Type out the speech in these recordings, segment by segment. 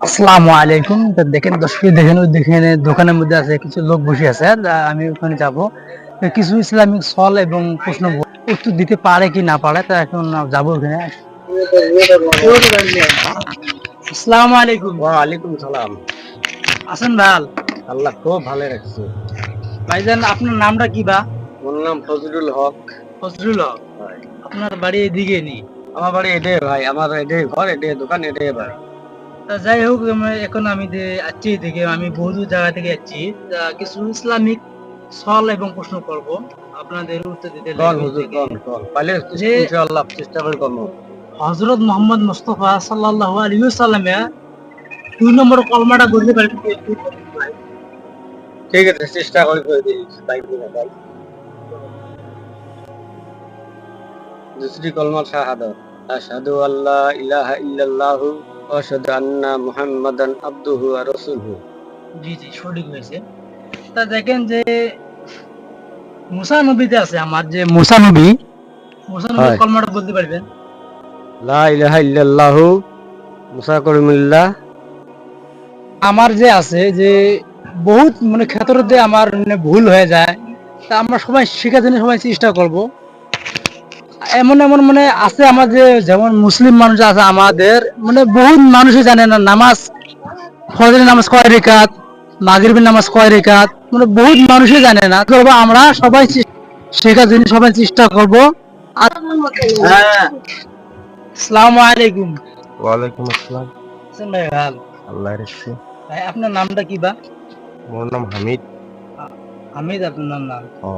আসসালামু আলাইকুম। তো দেখেন দর্শক দেখেন ওই দেখেন দোকানের মধ্যে আছে কিছু লোক বসে আছে আমি ওখানে যাব। কিছু ইসলামিক সল এবং প্রশ্ন উত্তর দিতে পারে কি না পারে তা এখন যাব ওখানে। আসসালামু আলাইকুম। ওয়ালাইকুম সালাম। আছেন ভালো আল্লাহ খুব ভালো রাখছে। ভাইজান আপনার নামটা কি বা? ওর নাম ফজলুল হক। ফজরুল হক। আপনার বাড়ি এদিকে নি? আমার বাড়ি এটাই ভাই। আমার এটাই ঘর এটাই দোকান এটাই ভাই তা যাই হোক এখন আমি আছি থেকে আমি বহু জায়গা থেকে যাচ্ছি কিছু ইসলামিক সল এবং প্রশ্ন করব। আপনাদের উত্তর দিতে যে- ইনশাআল্লাহ চেষ্টা করে করব। হজরত মোহাম্মদ মুস্তফা সাল্লাল্লাহু আলাইহি সাল্লামে দুই নম্বর কলমাটা? ঠিক আছে চেষ্টা করে করে দিই তাই ভাই দুসরি কলমা শাহাদাত। আশহাদু আল্লা ইলাহা ইল্লাল্লাহু ওয়া আন্না মুহাম্মাদান আবদুহু ওয়া রাসূলুহু। জি জি সঠিক হয়েছে। তা দেখেন যে মুসা নবীতে আছে আমার যে মুসা নবী মুসা নবীর কলমাটা বলতে পারবেন? লা ইলাহা ইল্লাল্লাহু মুসা করিমুল্লাহ। আমার যে আছে যে বহুত মানে ক্ষেত্রতে আমার মানে ভুল হয়ে যায় তা আমরা সবাই শেখার জন্য সবাই চেষ্টা করব। এমন এমন মানে আছে আমাদের যেমন মুসলিম মানুষ আছে আমাদের মানে বহুত মানুষই জানে না নামাজ ফজরের নামাজ কয় রেখাত মাগরিবের নামাজ কয় রেখাত মানে বহুত মানুষই জানে না। করব আমরা সবাই শেখার জন্য সবাই চেষ্টা করব। হ্যাঁ। আসসালামু আলাইকুম। ওয়ালাইকুম আসসালাম। ভাই ভালো? আল্লাহ রাখছে ভাই আপনার নামটা কি বা? মোর নাম হামিদ। হামিদ আপনার নাম। ও।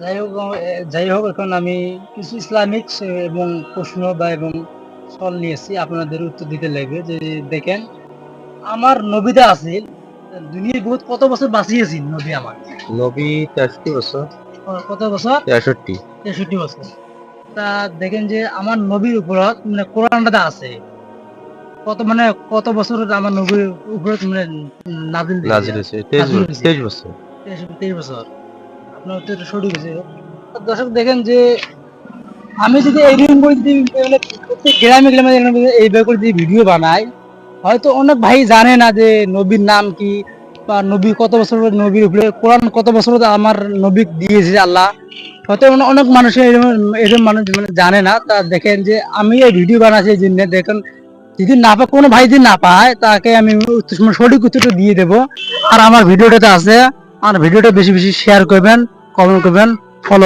যাই হোক যাই হোক এখন আমি কিছু ইসলামিক এবং প্রশ্ন বা এবং সল নিয়েছি আপনাদের উত্তর দিতে লাগবে। যে দেখেন আমার নবীদা দুনিয়ায় বহুত কত বছর বাঁচিয়েছি নবী আমার? নবী তেষট্টি বছর। কত বছর? তেষট্টি। তেষট্টি বছর। তা দেখেন যে আমার নবীর উপরত মানে কোরআনটা আছে কত মানে কত বছর আমার নবীর উপরত মানে নাজিল নাজিল হয়েছে। তেইশ বছর তেইশ বছর। আপনার সঠিক হয়েছে। দর্শক দেখেন যে, আমি যদি এইরকম করে যদি মানে গ্রামে গ্রামে এইভাবে করে যদি ভিডিও বানাই, হয়তো অনেক ভাই জানে না যে নবীর নাম কি, বা নবী কত বছর নবীর উপরে, কোরআন কত বছর আমার নবী দিয়েছে আল্লাহ। হয়তো অনেক মানুষ এরকম মানুষ মানে জানে না, তা দেখেন যে আমি এই ভিডিও বানাচ্ছি এই জন্য। দেখেন, যদি না পায়, কোনো ভাই যদি না পায়, তাকে আমি মানে সঠিক উত্তরটা দিয়ে দেবো। আর আমার ভিডিওটাতে আছে আমার ভিডিওটা বেশি বেশি শেয়ার করবেন। কমেন্ট করবেন ফলো